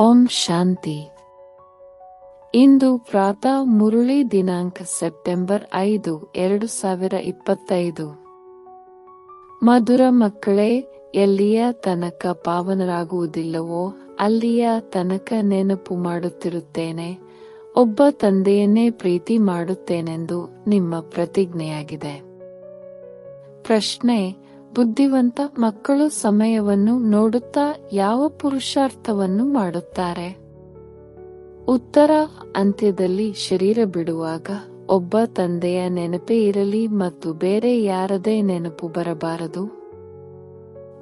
ಓಂ ಶಾಂತಿ. ಇಂದು ಪ್ರಾತಃ ಮುರುಳಿ ದಿನಾಂಕ ಸೆಪ್ಟೆಂಬರ್ ಐದು, ಎರಡು ಸಾವಿರ ಇಪ್ಪತ್ತೈದು. ಮಧುರ ಮಕ್ಕಳೇ, ಎಲ್ಲಿಯ ತನಕ ಪಾವನರಾಗುವುದಿಲ್ಲವೋ, ಅಲ್ಲಿಯ ತನಕ ನೆನಪು ಮಾಡುತ್ತಿರುತ್ತೇನೆ. ಒಬ್ಬ ತಂದೆಯನ್ನೇ ಪ್ರೀತಿ ಮಾಡುತ್ತೇನೆಂದು ನಿಮ್ಮ ಪ್ರತಿಜ್ಞೆಯಾಗಿದೆ. ಪ್ರಶ್ನೆ ಬುದ್ಧಿವಂತ ಮಕ್ಕಳು ಸಮಯವನ್ನು ನೋಡುತ್ತಾ ಯಾವ ಪುರುಷಾರ್ಥವನ್ನು ಮಾಡುತ್ತಾರೆ? ಉತ್ತರ, ಅಂತ್ಯದಲ್ಲಿ ಶರೀರ ಬಿಡುವಾಗ ಒಬ್ಬ ತಂದೆಯ ನೆನಪೇ ಇರಲಿ ಮತ್ತು ಬೇರೆ ಯಾರದೇ ನೆನಪು ಬರಬಾರದು.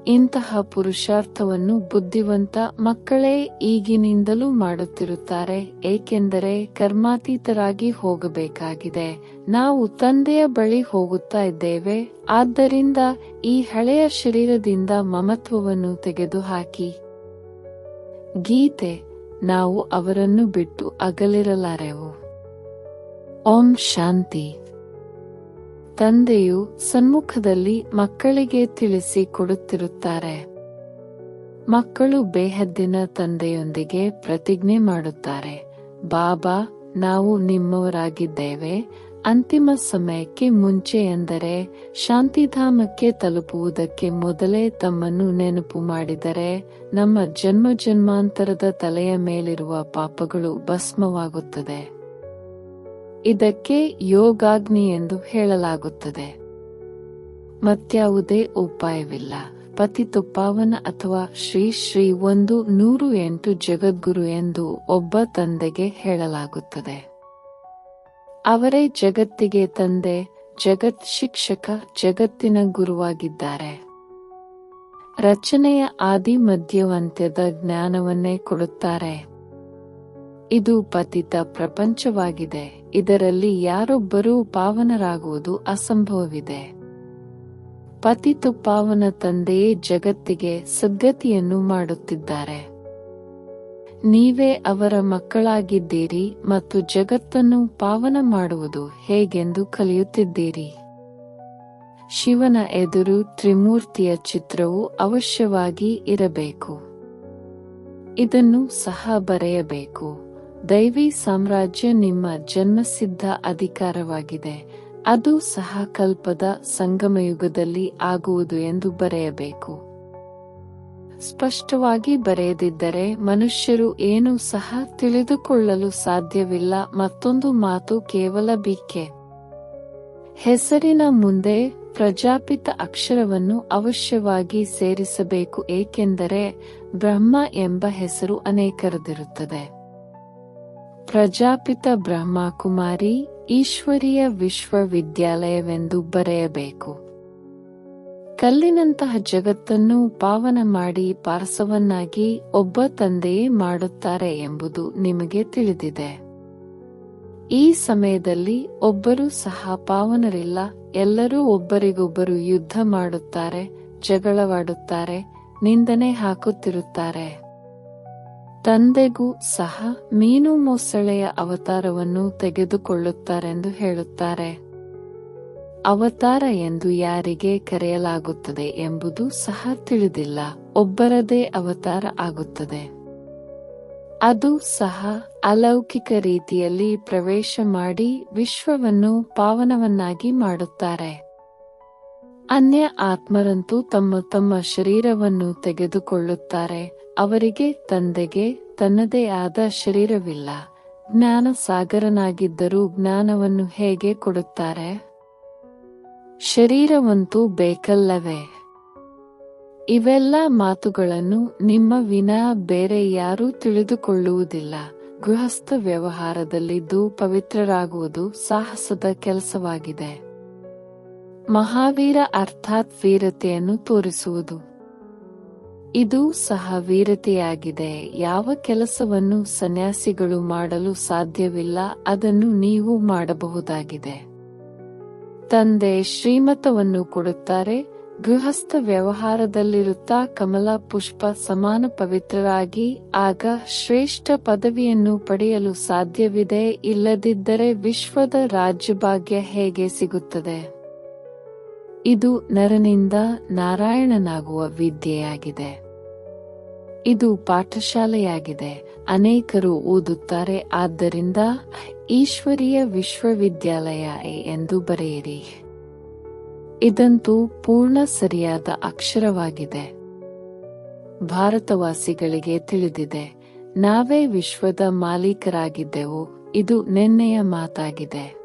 ಇಂತಹ ಪುರುಷಾರ್ಥವನ್ನು ಬುದ್ಧಿವಂತ ಮಕ್ಕಳೇ ಈಗಿನಿಂದಲೂ ಮಾಡುತ್ತಿರುತ್ತಾರೆ, ಏಕೆಂದರೆ ಕರ್ಮಾತೀತರಾಗಿ ಹೋಗಬೇಕಾಗಿದೆ. ನಾವು ತಂದೆಯ ಬಳಿ ಹೋಗುತ್ತಾ ಇದ್ದೇವೆ, ಆದ್ದರಿಂದ ಈ ಹಳೆಯ ಶರೀರದಿಂದ ಮಮತ್ವವನ್ನು ತೆಗೆದುಹಾಕಿ. ಗೀತೆ, ನಾವು ಅವರನ್ನು ಬಿಟ್ಟು ಅಗಲಿರಲಾರೆವು. ಓಂ ಶಾಂತಿ. ತಂದೆಯು ಸನ್ಮುಖದಲ್ಲಿ ಮಕ್ಕಳಿಗೆ ತಿಳಿಸಿ ಕೊಡುತ್ತಿರುತ್ತಾರೆ. ಮಕ್ಕಳು ಬೇಹದ್ದಿನ ತಂದೆಯೊಂದಿಗೆ ಪ್ರತಿಜ್ಞೆ ಮಾಡುತ್ತಾರೆ. ಬಾಬಾ, ನಾವು ನಿಮ್ಮವರಾಗಿದ್ದೇವೆ. ಅಂತಿಮ ಸಮಯಕ್ಕೆ ಮುಂಚೆ ಎಂದರೆ ಶಾಂತಿಧಾಮಕ್ಕೆ ತಲುಪುವುದಕ್ಕೆ ಮೊದಲೇ ತಮ್ಮನ್ನು ನೆನಪು ಮಾಡಿದರೆ ನಮ್ಮ ಜನ್ಮ ಜನ್ಮಾಂತರದ ತಲೆಯ ಮೇಲಿರುವ ಪಾಪಗಳು ಭಸ್ಮವಾಗುತ್ತದೆ. ಇದಕ್ಕೆ ಯೋಗಾಗ್ನಿ ಎಂದು ಹೇಳಲಾಗುತ್ತದೆ. ಮತ್ಯಾವುದೇ ಉಪಾಯವಿಲ್ಲ. ಪತಿ ತುಪ್ಪಾವನ ಅಥವಾ ಶ್ರೀ ಶ್ರೀ ಒಂದು ನೂರು ಎಂಟು ಜಗದ್ಗುರು ಎಂದು ಒಬ್ಬ ತಂದೆಗೆ ಹೇಳಲಾಗುತ್ತದೆ. ಅವರೇ ಜಗತ್ತಿಗೆ ತಂದೆ, ಜಗತ್ ಶಿಕ್ಷಕ, ಜಗತ್ತಿನ ಗುರುವಾಗಿದ್ದಾರೆ. ರಚನೆಯ ಆದಿ ಮಧ್ಯವಂತ್ಯದ ಜ್ಞಾನವನ್ನೇ ಕೊಡುತ್ತಾರೆ. ಇದು ಪತಿತ ಪ್ರಪಂಚವಾಗಿದೆ. ಇದರಲ್ಲಿ ಯಾರೊಬ್ಬರೂ ಪಾವನರಾಗುವುದು ಅಸಂಭವವಿದೆ. ಪತಿತು ಪಾವನ ತಂದೆಯೇ ಜಗತ್ತಿಗೆ ಸದ್ಗತಿಯನ್ನು ಮಾಡುತ್ತಿದ್ದಾರೆ. ನೀವೇ ಅವರ ಮಕ್ಕಳಾಗಿದ್ದೀರಿ ಮತ್ತು ಜಗತ್ತನ್ನು ಪಾವನ ಮಾಡುವುದು ಹೇಗೆಂದು ಕಲಿಯುತ್ತಿದ್ದೀರಿ. ಶಿವನ ಎದುರು ತ್ರಿಮೂರ್ತಿಯ ಚಿತ್ರವು ಅವಶ್ಯವಾಗಿ ಇರಬೇಕು. ಇದನ್ನು ಸಹ ಬರೆಯಬೇಕು. ದೈವಿ ಸಾಮ್ರಾಜ್ಯ ನಿಮ್ಮ ಜನ್ಮಸಿದ್ಧ ಅಧಿಕಾರವಾಗಿದೆ. ಅದು ಸಹ ಕಲ್ಪದ ಸಂಗಮಯುಗದಲ್ಲಿ ಆಗುವುದು ಎಂದು ಬರೆಯಬೇಕು. ಸ್ಪಷ್ಟವಾಗಿ ಬರೆಯದಿದ್ದರೆ ಮನುಷ್ಯರು ಏನೂ ಸಹ ತಿಳಿದುಕೊಳ್ಳಲು ಸಾಧ್ಯವಿಲ್ಲ. ಮತ್ತೊಂದು ಮಾತು ಕೇವಲ ಬಿಕ್ಕೆ ಹೆಸರಿನ ಮುಂದೆ ಪ್ರಜಾಪಿತ ಅಕ್ಷರವನ್ನು ಅವಶ್ಯವಾಗಿ ಸೇರಿಸಬೇಕು, ಏಕೆಂದರೆ ಬ್ರಹ್ಮ ಎಂಬ ಹೆಸರು ಅನೇಕರದಿರುತ್ತದೆ. ಪ್ರಜಾಪಿತ ಬ್ರಹ್ಮಕುಮಾರಿ ಈಶ್ವರೀಯ ವಿಶ್ವವಿದ್ಯಾಲಯವೆಂದು ಬರೆಯಬೇಕು. ಕಲ್ಲಿನಂತಹ ಜಗತ್ತನ್ನು ಪಾವನ ಮಾಡಿ ಪಾರಸವನ್ನಾಗಿ ಒಬ್ಬ ತಂದೆಯೇ ಮಾಡುತ್ತಾರೆ ಎಂಬುದು ನಿಮಗೆ ತಿಳಿದಿದೆ. ಈ ಸಮಯದಲ್ಲಿ ಒಬ್ಬರು ಸಹ ಪಾವನರಿಲ್ಲ, ಎಲ್ಲರೂ ಒಬ್ಬರಿಗೊಬ್ಬರು ಯುದ್ಧ ಮಾಡುತ್ತಾರೆ, ಜಗಳವಾಡುತ್ತಾರೆ, ನಿಂದನೆ ಹಾಕುತ್ತಿರುತ್ತಾರೆ. ತಂದೆಗೂ ಸಹ ಮೀನು ಮೊಸಳೆಯ ಅವತಾರವನ್ನು ತೆಗೆದುಕೊಳ್ಳುತ್ತಾರೆಂದು ಹೇಳುತ್ತಾರೆ. ಅವತಾರ ಎಂದು ಯಾರಿಗೆ ಕರೆಯಲಾಗುತ್ತದೆ ಎಂಬುದು ಸಹ ತಿಳಿದಿಲ್ಲ. ಒಬ್ಬರದೇ ಅವತಾರ ಆಗುತ್ತದೆ. ಅದು ಸಹ ಅಲೌಕಿಕ ರೀತಿಯಲ್ಲಿ ಪ್ರವೇಶ ಮಾಡಿ ವಿಶ್ವವನ್ನು ಪಾವನವನ್ನಾಗಿ ಮಾಡುತ್ತಾರೆ. ಅನ್ಯ ಆತ್ಮರಂತೂ ತಮ್ಮ ತಮ್ಮ ಶರೀರವನ್ನು ತೆಗೆದುಕೊಳ್ಳುತ್ತಾರೆ. ಅವರಿಗೆ ತಂದೆಗೆ ತನ್ನದೇ ಆದ ಶರೀರವಿಲ್ಲ. ಜ್ಞಾನ ಸಾಗರನಾಗಿದ್ದರೂ ಜ್ಞಾನವನ್ನು ಹೇಗೆ ಕೊಡುತ್ತಾರೆ? ಶರೀರವಂತೂ ಬೇಕಲ್ಲವೇ? ಇವೆಲ್ಲ ಮಾತುಗಳನ್ನು ನಿಮ್ಮ ವಿನಾ ಬೇರೆ ಯಾರೂ ತಿಳಿದುಕೊಳ್ಳುವುದಿಲ್ಲ. ಗೃಹಸ್ಥ ವ್ಯವಹಾರದಲ್ಲಿದ್ದು ಪವಿತ್ರರಾಗುವುದು ಸಾಹಸದ ಕೆಲಸವಾಗಿದೆ. ಮಹಾವೀರ ಅರ್ಥಾತ್ ವೀರತೆಯನ್ನು ತೋರಿಸುವುದು. ಇದು ಸಹ ವೀರತೆಯಾಗಿದೆ. ಯಾವ ಕೆಲಸವನ್ನು ಸನ್ಯಾಸಿಗಳು ಮಾಡಲು ಸಾಧ್ಯವಿಲ್ಲ, ಅದನ್ನು ನೀವು ಮಾಡಬಹುದಾಗಿದೆ. ತಂದೆ ಶ್ರೀಮತವನ್ನು ಕೊಡುತ್ತಾರೆ, ಗೃಹಸ್ಥ ವ್ಯವಹಾರದಲ್ಲಿರುತ್ತಾ ಕಮಲಾ ಪುಷ್ಪ ಸಮಾನ ಪವಿತ್ರರಾಗಿ, ಆಗ ಶ್ರೇಷ್ಠ ಪದವಿಯನ್ನು ಪಡೆಯಲು ಸಾಧ್ಯವಿದೆ, ಇಲ್ಲದಿದ್ದರೆ ವಿಶ್ವದ ರಾಜ್ಯಭಾಗ್ಯ ಹೇಗೆ ಸಿಗುತ್ತದೆ? ಇದು ನರನಿಂದ ನಾರಾಯಣನಾಗುವ ವಿದ್ಯೆಯಾಗಿದೆ. ಇದು ಪಾಠಶಾಲೆಯಾಗಿದೆ. ಅನೇಕರು ಓದುತ್ತಾರೆ. ಆದ್ದರಿಂದ ಈಶ್ವರೀಯ ವಿಶ್ವವಿದ್ಯಾಲಯ ಎಂದು ಬರೆಯಿರಿ. ಇದಂತೂ ಪೂರ್ಣ ಸರಿಯಾದ ಅಕ್ಷರವಾಗಿದೆ. ಭಾರತವಾಸಿಗಳಿಗೆ ತಿಳಿದಿದೆ. ನಾವೇ ವಿಶ್ವದ ಮಾಲೀಕರಾಗಿದ್ದೆವು. ಇದು ನಿನ್ನೆಯ ಮಾತಾಗಿದೆ.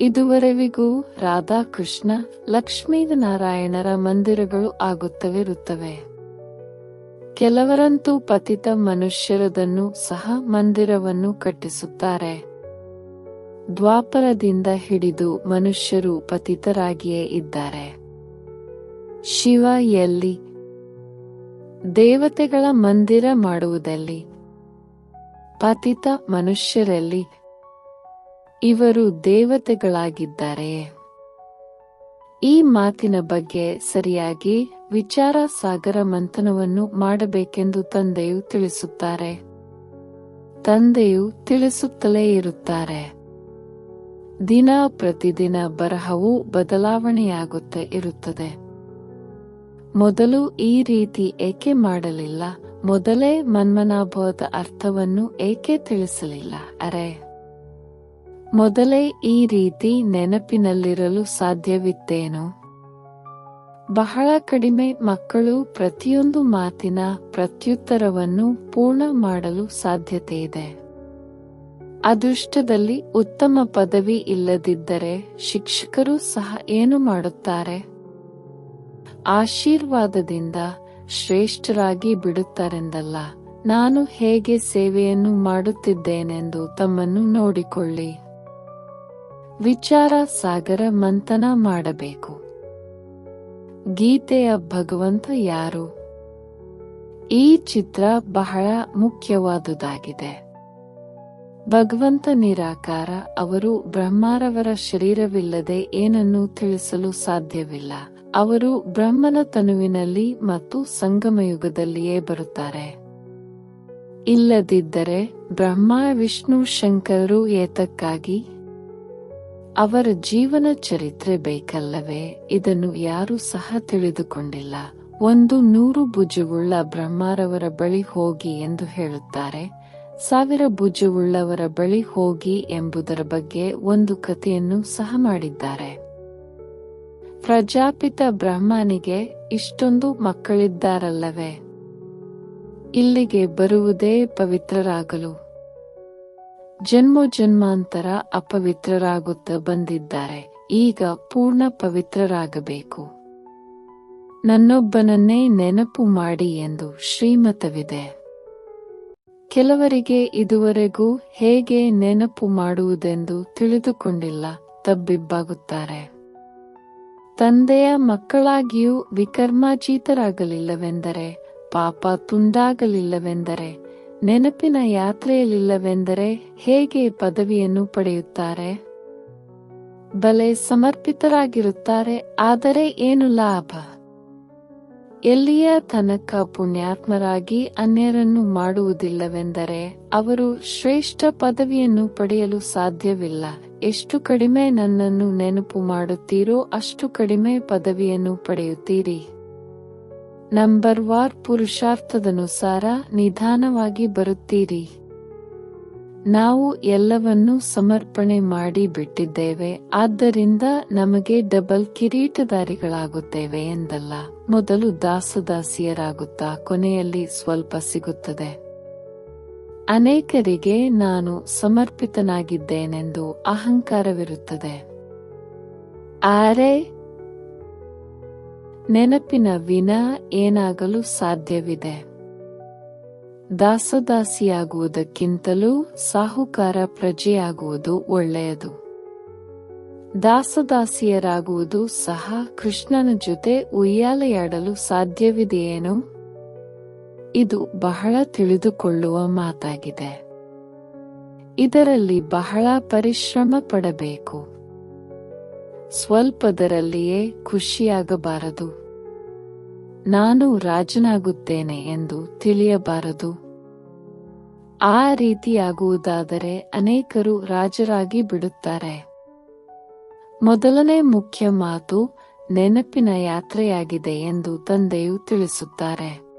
ಇದುವರೆವಿಗೂ ರಾಧಾಕೃಷ್ಣ ಲಕ್ಷ್ಮೀನಾರಾಯಣರ ಮಂದಿರಗಳು ಆಗುತ್ತವಿರುತ್ತವೆ. ಕೆಲವರಂತೂ ಪತಿತ ಮನುಷ್ಯರದನ್ನು ಸಹ ಮಂದಿರವನ್ನು ಕಟ್ಟಿಸುತ್ತಾರೆ. ದ್ವಾಪರದಿಂದ ಹಿಡಿದು ಮನುಷ್ಯರು ಪತಿತರಾಗಿಯೇ ಇದ್ದಾರೆ. ಶಿವ ಎಲ್ಲಿ? ದೇವತೆಗಳ ಮಂದಿರ ಮಾಡುವುದಲ್ಲಿ? ಪತಿತ ಮನುಷ್ಯರಲ್ಲಿ? ಇವರು ದೇವತೆಗಳಾಗಿದ್ದಾರೆ. ಈ ಮಾತಿನ ಬಗ್ಗೆ ಸರಿಯಾಗಿ ವಿಚಾರ ಸಾಗರ ಮಂಥನವನ್ನು ಮಾಡಬೇಕೆಂದು ತಂದೆಯು ತಿಳಿಸುತ್ತಾರೆ. ತಂದೆಯು ತಿಳಿಸುತ್ತಲೇ ಇರುತ್ತಾರೆ. ದಿನ ಪ್ರತಿದಿನ ಬರಹವು ಬದಲಾವಣೆಯಾಗುತ್ತೆ ಇರುತ್ತದೆ. ಮೊದಲು ಈ ರೀತಿ ಏಕೆ ಮಾಡಲಿಲ್ಲ? ಮೊದಲೇ ಮನ್ಮನಾಭವದ ಅರ್ಥವನ್ನು ಏಕೆ ತಿಳಿಸಲಿಲ್ಲ? ಅರೆ! ಮೊದಲೇ ಈ ರೀತಿ ನೆನಪಿನಲ್ಲಿರಲು ಸಾಧ್ಯವಿತ್ತೇನು? ಬಹಳ ಕಡಿಮೆ ಮಕ್ಕಳು ಪ್ರತಿಯೊಂದು ಮಾತಿನ ಪ್ರತ್ಯುತ್ತರವನ್ನು ಪೂರ್ಣ ಮಾಡಲು ಸಾಧ್ಯತೆ ಇದೆ ಅದೃಷ್ಟದಲ್ಲಿ ಉತ್ತಮ ಪದವಿ ಇಲ್ಲದಿದ್ದರೆ ಶಿಕ್ಷಕರು ಸಹ ಏನು ಮಾಡುತ್ತಾರೆ? ಆಶೀರ್ವಾದದಿಂದ ಶ್ರೇಷ್ಠರಾಗಿ ಬಿಡುತ್ತಾರೆಂದಲ್ಲ, ನಾನು ಹೇಗೆ ಸೇವೆಯನ್ನು ಮಾಡುತ್ತಿದ್ದೇನೆಂದು ತಮ್ಮನ್ನು ನೋಡಿಕೊಳ್ಳಿ. ವಿಚಾರ ಸಾಗರ ಮಂಥನ ಮಾಡಬೇಕು. ಗೀತೆಯ ಭಗವಂತ ಯಾರು? ಈ ಚಿತ್ರ ಬಹಳ ಮುಖ್ಯವಾದುದಾಗಿದೆ. ಭಗವಂತ ನಿರಾಕಾರ ಅವರು ಬ್ರಹ್ಮಾರವರ ಶರೀರವಿಲ್ಲದೆ ಏನನ್ನು ತಿಳಿಸಲು ಸಾಧ್ಯವಿಲ್ಲ. ಅವರು ಬ್ರಹ್ಮನ ತನುವಿನಲ್ಲಿ ಮತ್ತು ಸಂಗಮಯುಗದಲ್ಲಿಯೇ ಬರುತ್ತಾರೆ. ಇಲ್ಲದಿದ್ದರೆ ಬ್ರಹ್ಮ, ವಿಷ್ಣು, ಶಂಕರರು ಏತಕ್ಕಾಗಿ ಅವರ ಜೀವನ ಚರಿತ್ರೆ ಬೇಕಲ್ಲವೇ? ಇದನ್ನು ಯಾರೂ ಸಹ ತಿಳಿದುಕೊಂಡಿಲ್ಲ. ಒಂದು ನೂರು ಭುಜವುಳ್ಳ ಬ್ರಹ್ಮಾರವರ ಬಳಿ ಹೋಗಿ ಎಂದು ಹೇಳುತ್ತಾರೆ. ಸಾವಿರ ಭುಜವುಳ್ಳವರ ಬಳಿ ಹೋಗಿ ಎಂಬುದರ ಬಗ್ಗೆ ಒಂದು ಕಥೆಯನ್ನು ಸಹ ಮಾಡಿದ್ದಾರೆ. ಪ್ರಜಾಪಿತ ಬ್ರಹ್ಮನಿಗೆ ಇಷ್ಟೊಂದು ಮಕ್ಕಳಿದ್ದಾರಲ್ಲವೇ? ಇಲ್ಲಿಗೆ ಬರುವುದೇ ಪವಿತ್ರರಾಗಲು. ಜನ್ಮ ಜನ್ಮಾಂತರ ಅಪವಿತ್ರರಾಗುತ್ತಾ ಬಂದಿದ್ದಾರೆ. ಈಗ ಪೂರ್ಣ ಪವಿತ್ರರಾಗಬೇಕು. ನನ್ನೊಬ್ಬನನ್ನೇ ನೆನಪು ಮಾಡಿ ಎಂದು ಶ್ರೀಮತವಿದೆ. ಕೆಲವರಿಗೆ ಇದುವರೆಗೂ ಹೇಗೆ ನೆನಪು ಮಾಡುವುದೆಂದು ತಿಳಿದುಕೊಂಡಿಲ್ಲ, ತಬ್ಬಿಬ್ಬಾಗುತ್ತಾರೆ. ತಂದೆಯ ಮಕ್ಕಳಾಗಿಯೂ ವಿಕರ್ಮಾಜೀತರಾಗಲಿಲ್ಲವೆಂದರೆ ಪಾಪ ತುಂಡಾಗಲಿಲ್ಲವೆಂದರೆ ನೆನಪಿನ ಯಾತ್ರೆಯಲ್ಲಿಲ್ಲವೆಂದರೆ ಹೇಗೆ ಪದವಿಯನ್ನು ಪಡೆಯುತ್ತಾರೆ? ಬಲೆ ಸಮರ್ಪಿತರಾಗಿರುತ್ತಾರೆ, ಆದರೆ ಏನು ಲಾಭ? ಎಲ್ಲಿಯ ತನಕ ಪುಣ್ಯಾತ್ಮರಾಗಿ ಅನ್ಯರನ್ನು ಮಾಡುವುದಿಲ್ಲವೆಂದರೆ ಅವರು ಶ್ರೇಷ್ಠ ಪದವಿಯನ್ನು ಪಡೆಯಲು ಸಾಧ್ಯವಿಲ್ಲ. ಎಷ್ಟು ಕಡಿಮೆ ನನ್ನನ್ನು ನೆನಪು ಮಾಡುತ್ತೀರೋ ಅಷ್ಟು ಕಡಿಮೆ ಪದವಿಯನ್ನು ಪಡೆಯುತ್ತೀರಿ. ನಂಬರ್ ವಾರ್ ಪುರುಷಾರ್ಥದನುಸಾರ ನಿಧಾನವಾಗಿ ಬರುತ್ತೀರಿ. ನಾವು ಎಲ್ಲವನ್ನೂ ಸಮರ್ಪಣೆ ಮಾಡಿ ಬಿಟ್ಟಿದ್ದೇವೆ, ಆದ್ದರಿಂದ ನಮಗೆ ಡಬಲ್ ಕಿರೀಟದಾರಿಗಳಾಗುತ್ತೇವೆ ಎಂದಲ್ಲ. ಮೊದಲು ದಾಸದಾಸಿಯರಾಗುತ್ತಾ ಕೊನೆಯಲ್ಲಿ ಸ್ವಲ್ಪ ಸಿಗುತ್ತದೆ. ಅನೇಕರಿಗೆ ನಾನು ಸಮರ್ಪಿತನಾಗಿದ್ದೇನೆಂದು ಅಹಂಕಾರವಿರುತ್ತದೆ. ಆರೆ ನೆನಪಿನ ವಿನ ಏನಾಗಲು ಸಾಧ್ಯವಿದೆ. ದಾಸದಾಸಿಯಾಗುವುದಕ್ಕಿಂತಲೂ ಸಾಹುಕಾರ ಪ್ರಜೆಯಾಗುವುದು ಒಳ್ಳೆಯದು. ದಾಸದಾಸಿಯರಾಗುವುದು ಸಹ ಕೃಷ್ಣನ ಜೊತೆ ಉಯ್ಯಾಲೆಯಾಡಲು ಸಾಧ್ಯವಿದೆಯೇನು? ಇದು ಬಹಳ ತಿಳಿದುಕೊಳ್ಳುವ ಮಾತಾಗಿದೆ. ಇದರಲ್ಲಿ ಬಹಳ ಪರಿಶ್ರಮ ಪಡಬೇಕು. ಸ್ವಲ್ಪದರಲ್ಲಿಯೇ ಖುಷಿಯಾಗಬಾರದು. ನಾನು ರಾಜನಾಗುತ್ತೇನೆ ಎಂದು ತಿಳಿಯಬಾರದು. ಆ ರೀತಿಯಾಗುವುದಾದರೆ ಅನೇಕರು ರಾಜರಾಗಿ ಬಿಡುತ್ತಾರೆ. ಮೊದಲನೇ ಮುಖ್ಯ ಮಾತು ನೆನಪಿನ ಯಾತ್ರೆಯಾಗಿದೆ ಎಂದು ತಂದೆಯು ತಿಳಿಸುತ್ತಾರೆ.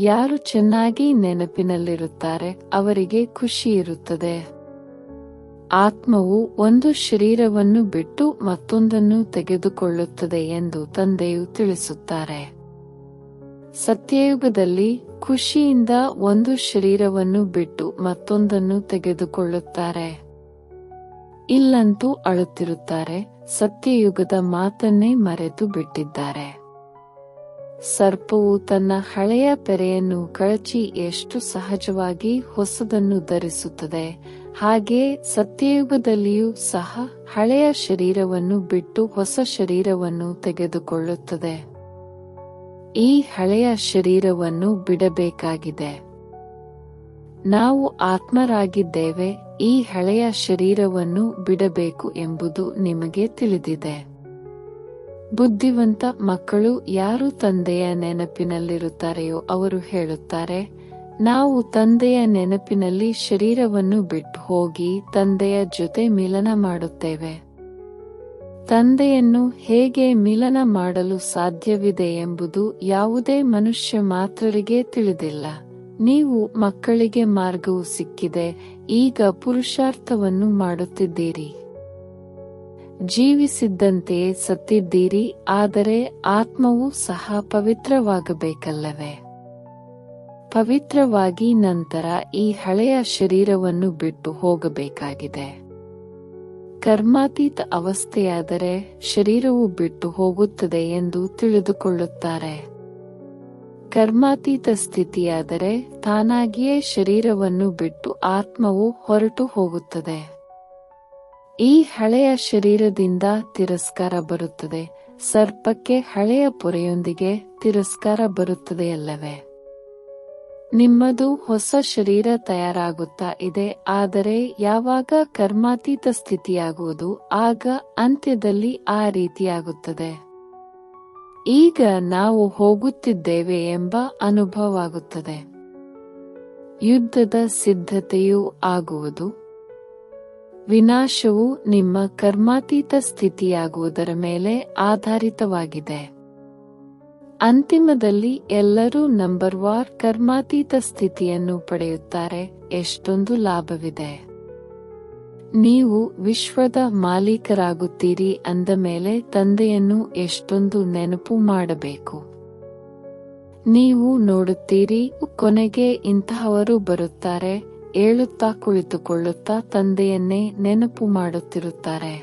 ಯಾರು ಚೆನ್ನಾಗಿ ನೆನಪಿನಲ್ಲಿರುತ್ತಾರೆ ಅವರಿಗೆ ಖುಷಿ ಇರುತ್ತದೆ. ಆತ್ಮವು ಒಂದು ಶರೀರವನ್ನು ಬಿಟ್ಟು ಮತ್ತೊಂದನ್ನು ತೆಗೆದುಕೊಳ್ಳುತ್ತದೆ ಎಂದು ತಂದೆಯು ತಿಳಿಸುತ್ತಾರೆ. ಸತ್ಯಯುಗದಲ್ಲಿ ಖುಷಿಯಿಂದ ಒಂದು ಶರೀರವನ್ನು ಬಿಟ್ಟು ಮತ್ತೊಂದನ್ನು ತೆಗೆದುಕೊಳ್ಳುತ್ತಾರೆ. ಇಲ್ಲಂತೂ ಅಳುತ್ತಿರುತ್ತಾರೆ, ಸತ್ಯಯುಗದ ಮಾತನ್ನೇ ಮರೆತು ಬಿಟ್ಟಿದ್ದಾರೆ. ಸರ್ಪವು ತನ್ನ ಹಳೆಯ ಪೆರೆಯನ್ನು ಕಳಚಿ ಎಷ್ಟು ಸಹಜವಾಗಿ ಹೊಸದನ್ನು ಧರಿಸುತ್ತದೆ ಹಾಗೆ ಸತ್ಯಯುಗದಲ್ಲಿಯೂ ಸಹ ಹಳೆಯ ಶರೀರವನ್ನು ಬಿಟ್ಟು ಹೊಸ ಶರೀರವನ್ನು ತೆಗೆದುಕೊಳ್ಳುತ್ತದೆ. ಈ ಹಳೆಯ ಶರೀರವನ್ನು ಬಿಡಬೇಕಾಗಿದೆ. ನಾವು ಆತ್ಮರಾಗಿದ್ದೇವೆ, ಈ ಹಳೆಯ ಶರೀರವನ್ನು ಬಿಡಬೇಕು ಎಂಬುದು ನಿಮಗೆ ತಿಳಿದಿದೆ. ಬುದ್ಧಿವಂತ ಮಕ್ಕಳು ಯಾರು ತಂದೆಯ ನೆನಪಿನಲ್ಲಿರುತ್ತಾರೆಯೋ ಅವರು ಹೇಳುತ್ತಾರೆ ನಾವು ತಂದೆಯ ನೆನಪಿನಲ್ಲಿ ಶರೀರವನ್ನು ಬಿಟ್ಟು ಹೋಗಿ ತಂದೆಯ ಜೊತೆ ಮಿಲನ ಮಾಡುತ್ತೇವೆ. ತಂದೆಯನ್ನು ಹೇಗೆ ಮಿಲನ ಮಾಡಲು ಸಾಧ್ಯವಿದೆ ಎಂಬುದು ಯಾವುದೇ ಮನುಷ್ಯ ಮಾತ್ರರಿಗೆ ತಿಳಿದಿಲ್ಲ. ನೀವು ಮಕ್ಕಳಿಗೆ ಮಾರ್ಗವು ಸಿಕ್ಕಿದೆ, ಈಗ ಪುರುಷಾರ್ಥವನ್ನು ಮಾಡುತ್ತಿದ್ದೀರಿ. ಜೀವಿಸಿದ್ದಂತೆಯೇ ಸತ್ತಿದ್ದೀರಿ, ಆದರೆ ಆತ್ಮವು ಸಹ ಪವಿತ್ರವಾಗಬೇಕಲ್ಲವೇ? ಪವಿತ್ರವಾಗಿ ನಂತರ ಈ ಹಳೆಯ ಶರೀರವನ್ನು ಬಿಟ್ಟು ಹೋಗಬೇಕಾಗಿದೆ. ಕರ್ಮಾತೀತ ಅವಸ್ಥೆಯಾದರೆ ಶರೀರವು ಬಿಟ್ಟು ಹೋಗುತ್ತದೆ ಎಂದು ತಿಳಿದುಕೊಳ್ಳುತ್ತಾರೆ. ಕರ್ಮಾತೀತ ಸ್ಥಿತಿಯಾದರೆ ತಾನಾಗಿಯೇ ಶರೀರವನ್ನು ಬಿಟ್ಟು ಆತ್ಮವು ಹೊರಟು ಹೋಗುತ್ತದೆ. ಈ ಹಳೆಯ ಶರೀರದಿಂದ ತಿರಸ್ಕಾರ ಬರುತ್ತದೆ. ಸರ್ಪಕ್ಕೆ ಹಳೆಯ ಪೊರೆಯೊಂದಿಗೆ ತಿರಸ್ಕಾರ ಬರುತ್ತದೆಯಲ್ಲವೇ? ನಿಮ್ಮದು ಹೊಸ ಶರೀರ ತಯಾರಾಗುತ್ತಾ ಇದೆ, ಆದರೆ ಯಾವಾಗ ಕರ್ಮಾತೀತ ಸ್ಥಿತಿಯಾಗುವುದು, ಆಗ ಅಂತ್ಯದಲ್ಲಿ ಆ ರೀತಿಯಾಗುತ್ತದೆ. ಈಗ ನಾವು ಹೋಗುತ್ತಿದ್ದೇವೆ ಎಂಬ ಅನುಭವವಾಗುತ್ತದೆ. ಯುದ್ಧದ ಸಿದ್ಧತೆಯೂ ಆಗುವುದು. ವಿನಾಶವು ನಿಮ್ಮ ಕರ್ಮಾತೀತ ಸ್ಥಿತಿಯಾಗುವುದರ ಮೇಲೆ ಆಧಾರಿತವಾಗಿದೆ. ಅಂತಿಮದಲ್ಲಿ ಎಲ್ಲರೂ ನಂಬರ್ ವಾರ್ ಕರ್ಮಾತೀತ ಸ್ಥಿತಿಯನ್ನು ಪಡೆಯುತ್ತಾರೆ, ಎಷ್ಟೊಂದು ಲಾಭವಿದೆ. ನೀವು ವಿಶ್ವದ ಮಾಲೀಕರಾಗುತ್ತೀರಿ ಅಂದ ಮೇಲೆ ತಂದೆಯನ್ನು ಎಷ್ಟೊಂದು ನೆನಪು ಮಾಡಬೇಕು. ನೀವು ನೋಡುತ್ತೀರಿ, ಕೊನೆಗೆ ಇಂತಹವರು ಬರುತ್ತಾರೆ, ಏಳುತ್ತಾ ಕುಳಿತುಕೊಳ್ಳುತ್ತಾ ತಂದೆಯನ್ನೇ ನೆನಪು ಮಾಡುತ್ತಿರುತ್ತಾರೆ.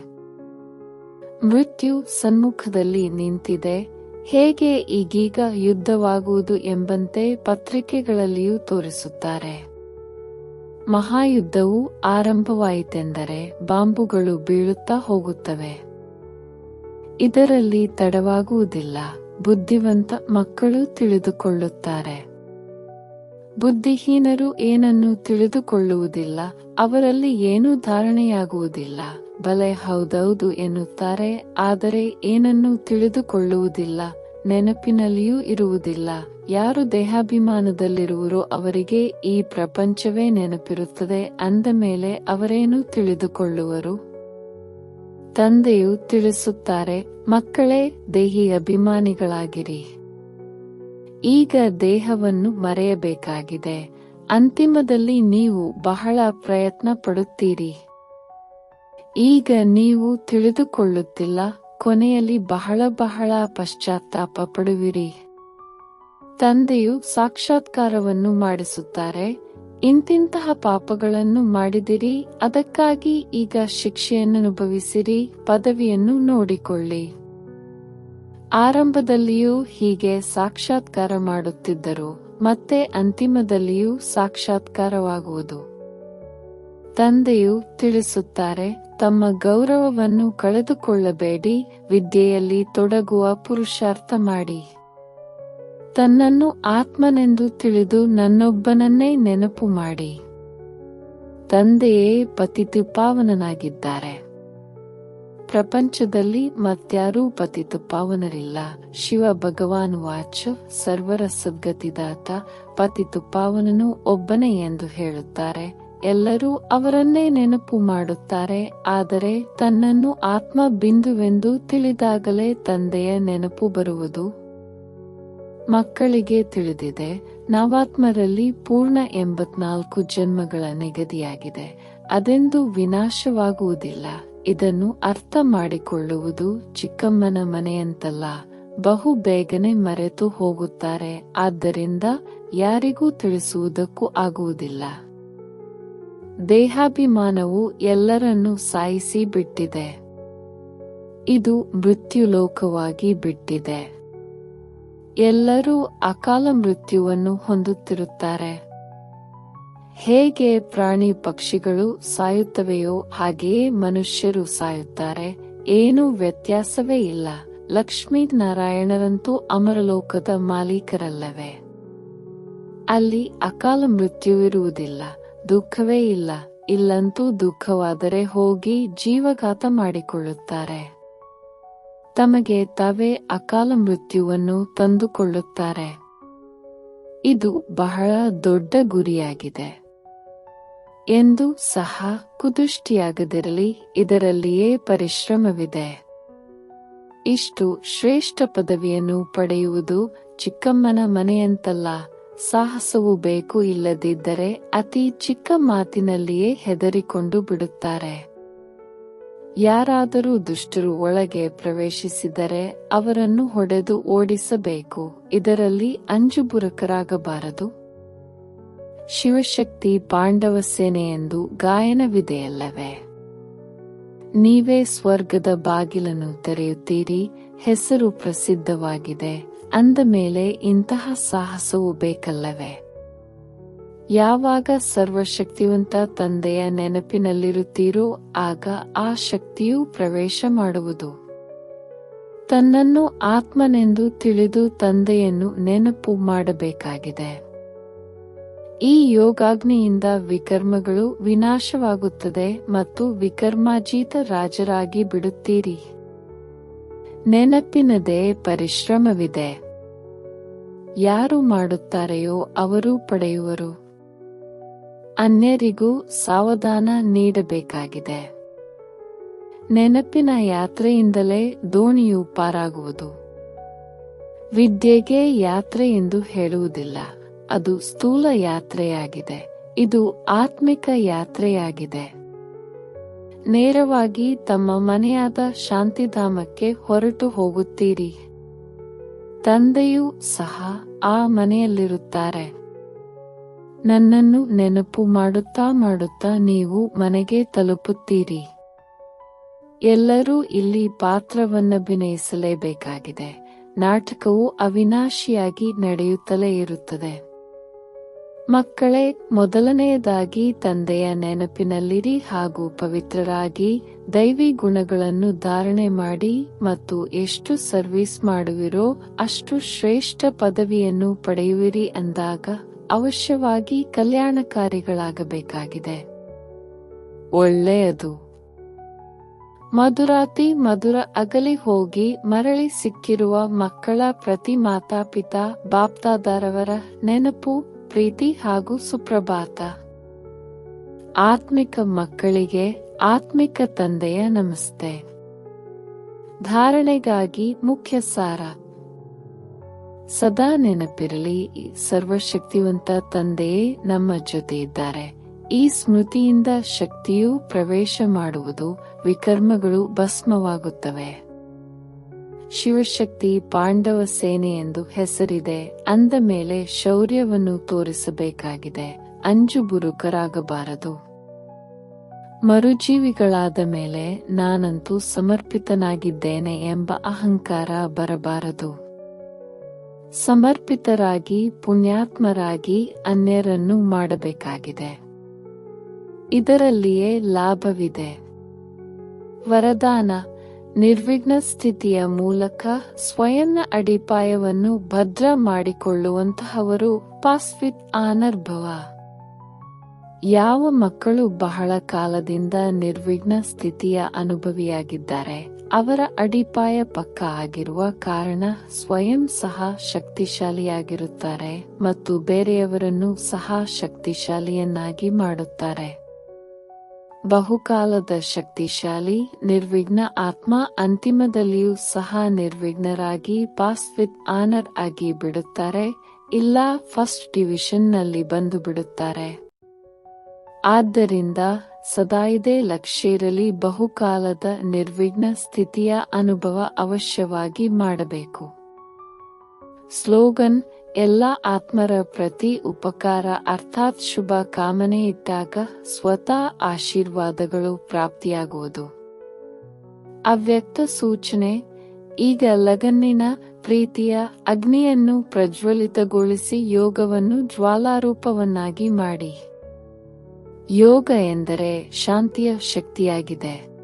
ಮೃತ್ಯು ಸನ್ಮುಖದಲ್ಲಿ ನಿಂತಿದೆ ಹೇಗೆ ಈಗೀಗ ಯುದ್ಧವಾಗುವುದು ಎಂಬಂತೆ ಪತ್ರಿಕೆಗಳಲ್ಲಿಯೂ ತೋರಿಸುತ್ತಾರೆ. ಮಹಾಯುದ್ಧವು ಆರಂಭವಾಯಿತೆಂದರೆ ಬಾಂಬುಗಳು ಬೀಳುತ್ತಾ ಹೋಗುತ್ತವೆ. ಇದರಲ್ಲಿ ತಡವಾಗುವುದಿಲ್ಲ, ಬುದ್ಧಿವಂತ ಮಕ್ಕಳು ತಿಳಿದುಕೊಳ್ಳುತ್ತಾರೆ. ಬುದ್ಧಿಹೀನರು ಏನನ್ನು ತಿಳಿದುಕೊಳ್ಳುವುದಿಲ್ಲ, ಅವರಲ್ಲಿ ಏನೂ ಧಾರಣೆಯಾಗುವುದಿಲ್ಲ. ಬಲೆ ಹೌದೌದು ಎನ್ನುತ್ತಾರೆ, ಆದರೆ ಏನನ್ನೂ ತಿಳಿದುಕೊಳ್ಳುವುದಿಲ್ಲ, ನೆನಪಿನಲ್ಲಿಯೂ ಇರುವುದಿಲ್ಲ. ಯಾರು ದೇಹಾಭಿಮಾನದಲ್ಲಿರುವರೋ ಅವರಿಗೆ ಈ ಪ್ರಪಂಚವೇ ನೆನಪಿರುತ್ತದೆ, ಅಂದ ಮೇಲೆ ಅವರೇನು ತಿಳಿದುಕೊಳ್ಳುವರು? ತಂದೆಯು ತಿಳಿಸುತ್ತಾರೆ, ಮಕ್ಕಳೇ, ದೇಹಿ ಅಭಿಮಾನಿಗಳಾಗಿರಿ. ಈಗ ದೇಹವನ್ನು ಮರೆಯಬೇಕಾಗಿದೆ. ಅಂತಿಮದಲ್ಲಿ ನೀವು ಬಹಳ ಪ್ರಯತ್ನ ಪಡುತ್ತೀರಿ. ಈಗ ನೀವು ತಿಳಿದುಕೊಳ್ಳುತ್ತಿಲ್ಲ, ಕೊನೆಯಲ್ಲಿ ಬಹಳ ಬಹಳ ಪಶ್ಚಾತ್ತಾಪ ಪಡುವಿರಿ. ತಂದೆಯು ಸಾಕ್ಷಾತ್ಕಾರವನ್ನು ಮಾಡಿಸುತ್ತಾರೆ, ಇಂತಿಂತಹ ಪಾಪಗಳನ್ನು ಮಾಡಿದಿರಿ, ಅದಕ್ಕಾಗಿ ಈಗ ಶಿಕ್ಷೆಯನ್ನು ಅನುಭವಿಸಿರಿ ಪದವಿಯನ್ನು ನೋಡಿಕೊಳ್ಳಿ. ಆರಂಭದಲ್ಲಿಯೂ ಹೀಗೆ ಸಾಕ್ಷಾತ್ಕಾರ ಮಾಡುತ್ತಿದ್ದರು, ಮತ್ತೆ ಅಂತಿಮದಲ್ಲಿಯೂ ಸಾಕ್ಷಾತ್ಕಾರವಾಗುವುದು. ತಂದೆಯು ತಿಳಿಸುತ್ತಾರೆ ತಮ್ಮ ಗೌರವವನ್ನು ಕಳೆದುಕೊಳ್ಳಬೇಡಿ, ವಿದ್ಯೆಯಲ್ಲಿ ತೊಡಗುವ ಪುರುಷಾರ್ಥ ಮಾಡಿ. ತನ್ನನ್ನು ಆತ್ಮನೆಂದು ತಿಳಿದು ನನ್ನೊಬ್ಬನನ್ನೇ ನೆನಪು ಮಾಡಿ. ತಂದೆಯೇ ಪತಿತುಪಾವನನಾಗಿದ್ದಾರೆ ಪ್ರಪಂಚದಲ್ಲಿ ಮತ್ಯಾರೂ ಪತಿತುಪಾವನರಿಲ್ಲ ಶಿವ ಭಗವಾನ್ ವಾಚ, ಸರ್ವರ ಸದ್ಗತಿದಾತ ಪತಿತುಪಾವನನು ಒಬ್ಬನೇ ಎಂದು ಹೇಳುತ್ತಾರೆ. ಎಲ್ಲರೂ ಅವರನ್ನೇ ನೆನಪು ಮಾಡುತ್ತಾರೆ, ಆದರೆ ತನ್ನನ್ನು ಆತ್ಮ ಬಿಂದುವೆಂದು ತಿಳಿದಾಗಲೇ ತಂದೆಯ ನೆನಪು ಬರುವುದು ಮಕ್ಕಳಿಗೆ ತಿಳಿದಿದೆ. ನವಾತ್ಮರಲ್ಲಿ ಪೂರ್ಣ ಎಂಬತ್ನಾಲ್ಕು ಜನ್ಮಗಳ ನಿಗದಿಯಾಗಿದೆ. ಅದೆಂದು ವಿನಾಶವಾಗುವುದಿಲ್ಲ. ಇದನ್ನು ಅರ್ಥ ಮಾಡಿಕೊಳ್ಳುವುದು ಚಿಕ್ಕಮ್ಮನ ಮನೆಯಂತಲ್ಲ. ಬಹು ಬೇಗನೆ ಮರೆತು ಹೋಗುತ್ತಾರೆ. ಆದ್ದರಿಂದ ಯಾರಿಗೂ ತಿಳಿಸುವುದಕ್ಕೂ ಆಗುವುದಿಲ್ಲ. ದೇಹಾಭಿಮಾನವು ಎಲ್ಲರನ್ನೂ ಸಾಯಿಸಿ ಬಿಟ್ಟಿದೆ. ಇದು ಮೃತ್ಯುಲೋಕವಾಗಿ ಬಿಟ್ಟಿದೆ. ಎಲ್ಲರೂ ಅಕಾಲ ಮೃತ್ಯುವನ್ನು ಹೊಂದುತ್ತಿರುತ್ತಾರೆ. ಹೇಗೆ ಪ್ರಾಣಿ ಪಕ್ಷಿಗಳು ಸಾಯುತ್ತವೆಯೋ ಹಾಗೆಯೇ ಮನುಷ್ಯರು ಸಾಯುತ್ತಾರೆ. ಏನೂ ವ್ಯತ್ಯಾಸವೇ ಇಲ್ಲ. ಲಕ್ಷ್ಮೀ ನಾರಾಯಣರಂತೂ ಅಮರಲೋಕದ ಮಾಲೀಕರಲ್ಲವೇ. ಅಲ್ಲಿ ಅಕಾಲ ಮೃತ್ಯುವಿರುವುದಿಲ್ಲ. ದುಃಖವೇ ಇಲ್ಲ, ಇಲ್ಲಂತೂ ದುಃಖವಾದರೆ ಹೋಗಿ ಜೀವಘಾತ ಮಾಡಿಕೊಳ್ಳುತ್ತಾರೆ. ತಮಗೆ ತಾವೇ ಅಕಾಲ ಮೃತ್ಯುವನ್ನು ತಂದುಕೊಳ್ಳುತ್ತಾರೆ. ಇದು ಬಹಳ ದೊಡ್ಡ ಗುರಿಯಾಗಿದೆ. ಎಂದು ಸಹ ಕುದುಷ್ಟಿಯಾಗದಿರಲಿ, ಇದರಲ್ಲಿಯೇ ಪರಿಶ್ರಮವಿದೆ. ಇಷ್ಟು ಶ್ರೇಷ್ಠ ಪದವಿಯನ್ನು ಪಡೆಯುವುದು ಚಿಕ್ಕಮ್ಮನ ಮನೆಯಂತಲ್ಲ ಸಾಹಸವು ಬೇಕು ಇಲ್ಲದಿದ್ದರೆ ಅತಿ ಚಿಕ್ಕ ಮಾತಿನಲ್ಲಿಯೇ ಹೆದರಿಕೊಂಡು ಬಿಡುತ್ತಾರೆ. ಯಾರಾದರೂ ದುಷ್ಟರು ಒಳಗೆ ಪ್ರವೇಶಿಸಿದರೆ ಅವರನ್ನು ಹೊಡೆದು ಓಡಿಸಬೇಕು, ಇದರಲ್ಲಿ ಅಂಜುಬುರಕರಾಗಬಾರದು. ಶಿವಶಕ್ತಿ ಪಾಂಡವ ಸೇನೆ ಎಂದು ಗಾಯನವಿದೆಯಲ್ಲವೇ? ನೀವೇ ಸ್ವರ್ಗದ ಬಾಗಿಲನ್ನು ತೆರೆಯುತ್ತೀರಿ, ಹೆಸರು ಪ್ರಸಿದ್ಧವಾಗಿದೆ. ಅಂದ ಮೇಲೆ ಇಂತಹ ಸಾಹಸವು ಬೇಕಲ್ಲವೇ? ಯಾವಾಗ ಸರ್ವಶಕ್ತಿವಂತ ತಂದೆಯ ನೆನಪಿನಲ್ಲಿರುತ್ತೀರೋ ಆಗ ಆ ಶಕ್ತಿಯು ಪ್ರವೇಶ ಮಾಡುವುದು. ತನ್ನನ್ನು ಆತ್ಮನೆಂದು ತಿಳಿದು ತಂದೆಯನ್ನು ನೆನಪು ಮಾಡಬೇಕಾಗಿದೆ. ಈ ಯೋಗಾಗ್ನಿಯಿಂದ ವಿಕರ್ಮಗಳು ವಿನಾಶವಾಗುತ್ತದೆ ಮತ್ತು ವಿಕರ್ಮಾಜೀತ ರಾಜರಾಗಿ ಬಿಡುತ್ತೀರಿ. ನೆನಪಿನದೇ ಪರಿಶ್ರಮವಿದೆ. ಯಾರು ಮಾಡುತ್ತಾರೆಯೋ ಅವರು ಪಡೆಯುವರು. ಅನ್ಯರಿಗೂ ಸಾವಧಾನ ನೀಡಬೇಕಾಗಿದೆ. ನೆನಪಿನ ಯಾತ್ರೆಯಿಂದಲೇ ದೋಣಿಯು ಪಾರಾಗುವುದು. ವಿದ್ಯೆಗೆ ಯಾತ್ರೆ ಎಂದು ಹೇಳುವುದಿಲ್ಲ. ಅದು ಸ್ಥೂಲ ಯಾತ್ರೆಯಾಗಿದೆ. ಇದು ಆತ್ಮಿಕ ಯಾತ್ರೆಯಾಗಿದೆ. ನೇರವಾಗಿ ತಮ್ಮ ಮನೆಯಾದ ಶಾಂತಿಧಾಮಕ್ಕೆ ಹೊರಟು ಹೋಗುತ್ತೀರಿ. ತಂದೆಯೂ ಸಹ ಆ ಮನೆಯಲ್ಲಿರುತ್ತಾರೆ. ನನ್ನನ್ನು ನೆನಪು ಮಾಡುತ್ತಾ ಮಾಡುತ್ತಾ ನೀವು ಮನೆಗೆ ತಲುಪುತ್ತೀರಿ. ಎಲ್ಲರೂ ಇಲ್ಲಿ ಪಾತ್ರವನ್ನಭಿನಯಿಸಲೇಬೇಕಾಗಿದೆ ನಾಟಕವು ಅವಿನಾಶಿಯಾಗಿ ನಡೆಯುತ್ತಲೇ ಇರುತ್ತದೆ. ಮಕ್ಕಳೇ, ಮೊದಲನೆಯದಾಗಿ ತಂದೆಯ ನೆನಪಿನಲ್ಲಿರಿ ಹಾಗೂ ಪವಿತ್ರರಾಗಿ ದೈವಿ ಗುಣಗಳನ್ನು ಧಾರಣೆ ಮಾಡಿ ಮತ್ತು ಎಷ್ಟು ಸರ್ವಿಸ್ ಮಾಡುವಿರೋ ಅಷ್ಟು ಶ್ರೇಷ್ಠ ಪದವಿಯನ್ನು ಪಡೆಯುವಿರಿ ಅಂದಾಗ ಅವಶ್ಯವಾಗಿ ಕಲ್ಯಾಣಕಾರಿಗಳಾಗಬೇಕಾಗಿದೆ. ಒಳ್ಳೆಯದು. ಮಧುರಾತಿ ಮಧುರ ಅಗಲಿ ಹೋಗಿ ಮರಳಿ ಸಿಕ್ಕಿರುವ ಮಕ್ಕಳ ಪ್ರತಿ ಮಾತಾಪಿತಾ, ಬಾಪ್ತಾದಾರವರ ನೆನಪು ಪ್ರೀತಿ ಹಾಗೂ ಸುಪ್ರಭಾತ. ಆತ್ಮಿಕ ಮಕ್ಕಳಿಗೆ ಆತ್ಮಿಕ ತಂದೆಯ ನಮಸ್ತೆ. ಧಾರಣೆಗಾಗಿ ಮುಖ್ಯ ಸಾರ. ಸದಾ ನೆನಪಿರಲಿ ಸರ್ವಶಕ್ತಿವಂತ ತಂದೆಯೇ ನಮ್ಮ ಜೊತೆ ಇದ್ದಾರೆ. ಈ ಸ್ಮೃತಿಯಿಂದ ಶಕ್ತಿಯು ಪ್ರವೇಶ ಮಾಡುವುದು ವಿಕರ್ಮಗಳು ಭಸ್ಮವಾಗುತ್ತವೆ. ಶಿವಶಕ್ತಿ ಪಾಂಡವ ಸೇನೆ ಎಂದು ಹೆಸರಿದೆ. ಅಂದ ಮೇಲೆ ಶೌರ್ಯವನ್ನು ತೋರಿಸಬೇಕಾಗಿದೆ. ಅಂಜುಬುರುಕರಾಗಬಾರದು ಮರುಜೀವಿಗಳಾದ ಮೇಲೆ ನಾನಂತೂ ಸಮರ್ಪಿತನಾಗಿದ್ದೇನೆ ಎಂಬ ಅಹಂಕಾರ ಬರಬಾರದು. ಸಮರ್ಪಿತರಾಗಿ, ಪುಣ್ಯಾತ್ಮರಾಗಿ ಅನ್ಯರನ್ನು ಮಾಡಬೇಕಾಗಿದೆ. ಇದರಲ್ಲಿಯೇ ಲಾಭವಿದೆ. ವರದಾನ ನಿರ್ವಿಘ್ನ ಸ್ಥಿತಿಯ ಮೂಲಕ ಸ್ವಯಂ ಅಡಿಪಾಯವನ್ನು ಭದ್ರ ಮಾಡಿಕೊಳ್ಳುವಂತಹವರು ಪಾಸ್ವಿತ್ ಆನರ್ಭವ ಯಾವ ಮಕ್ಕಳು ಬಹಳ ಕಾಲದಿಂದ ನಿರ್ವಿಘ್ನ ಸ್ಥಿತಿಯ ಅನುಭವಿಯಾಗಿದ್ದಾರೆ, ಅವರ ಅಡಿಪಾಯ ಪಕ್ಕ ಆಗಿರುವ ಕಾರಣ ಸ್ವಯಂ ಸಹ ಶಕ್ತಿಶಾಲಿಯಾಗಿರುತ್ತಾರೆ ಮತ್ತು ಬೇರೆಯವರನ್ನು ಸಹ ಶಕ್ತಿಶಾಲಿಯನ್ನಾಗಿ ಮಾಡುತ್ತಾರೆ. ಬಹುಕಾಲದ ಶಕ್ತಿಶಾಲಿ, ನಿರ್ವಿಘ್ನ ಆತ್ಮ ಅಂತಿಮದಲ್ಲಿಯೂ ಸಹ ನಿರ್ವಿಘ್ನರಾಗಿ ಪಾಸ್ ವಿತ್ ಆನರ್ ಆಗಿ ಬಿಡುತ್ತಾರೆ, ಇಲ್ಲ ಫಸ್ಟ್ ಡಿವಿಷನ್ನಲ್ಲಿ ಬಂದು ಬಿಡುತ್ತಾರೆ. ಆದ್ದರಿಂದ ಸದಾ ಇದೇ ಇರಲಿ, ಬಹುಕಾಲದ ನಿರ್ವಿಘ್ನ ಸ್ಥಿತಿಯ ಅನುಭವ ಅವಶ್ಯವಾಗಿ ಮಾಡಬೇಕು. ಸ್ಲೋಗನ್ ಎಲ್ಲ ಆತ್ಮರ ಪ್ರತಿ ಉಪಕಾರ ಅರ್ಥಾತ್ ಶುಭ ಕಾಮನೆ ಇದ್ದಾಗ ಸ್ವತಃ ಆಶೀರ್ವಾದಗಳು ಪ್ರಾಪ್ತಿಯಾಗುವುದು. ಅವ್ಯಕ್ತ ಸೂಚನೆ, ಈಗ ಲಗನ್ನಿನ ಪ್ರೀತಿಯ ಅಗ್ನಿಯನ್ನು ಪ್ರಜ್ವಲಿತಗೊಳಿಸಿ ಯೋಗವನ್ನು ಜ್ವಾಲಾರೂಪವನ್ನಾಗಿ ಮಾಡಿ. ಯೋಗ ಎಂದರೆ ಶಾಂತಿಯ ಶಕ್ತಿಯಾಗಿದೆ.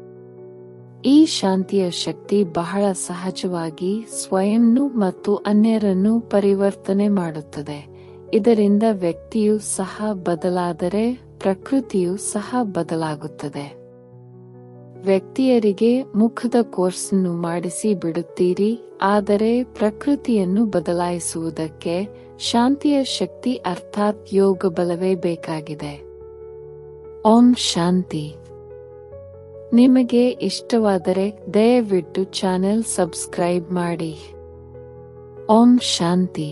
ಈ ಶಾಂತಿಯ ಶಕ್ತಿ ಬಹಳ ಸಹಜವಾಗಿ ಸ್ವಯಂನು ಮತ್ತು ಅನ್ಯರನ್ನು ಪರಿವರ್ತನೆ ಮಾಡುತ್ತದೆ. ಇದರಿಂದ ವ್ಯಕ್ತಿಯು ಸಹ ಬದಲಾದರೆ ಪ್ರಕೃತಿಯು ಸಹ ಬದಲಾಗುತ್ತದೆ. ವ್ಯಕ್ತಿಯರಿಗೆ ಮುಖದ ಕೋರ್ಸನ್ನು ಮಾಡಿಸಿ ಬಿಡುತ್ತೀರಿ, ಆದರೆ ಪ್ರಕೃತಿಯನ್ನು ಬದಲಾಯಿಸುವುದಕ್ಕೆ ಶಾಂತಿಯ ಶಕ್ತಿ ಅರ್ಥಾತ್ ಯೋಗ ಬಲವೇ ಬೇಕಾಗಿದೆ. ಓಂ ಶಾಂತಿ. ನಿಮಗೆ ಇಷ್ಟವಾದರೆ ದಯವಿಟ್ಟು ಚಾನೆಲ್ ಸಬ್ಸ್ಕ್ರೈಬ್ ಮಾಡಿ. ಓಂ ಶಾಂತಿ.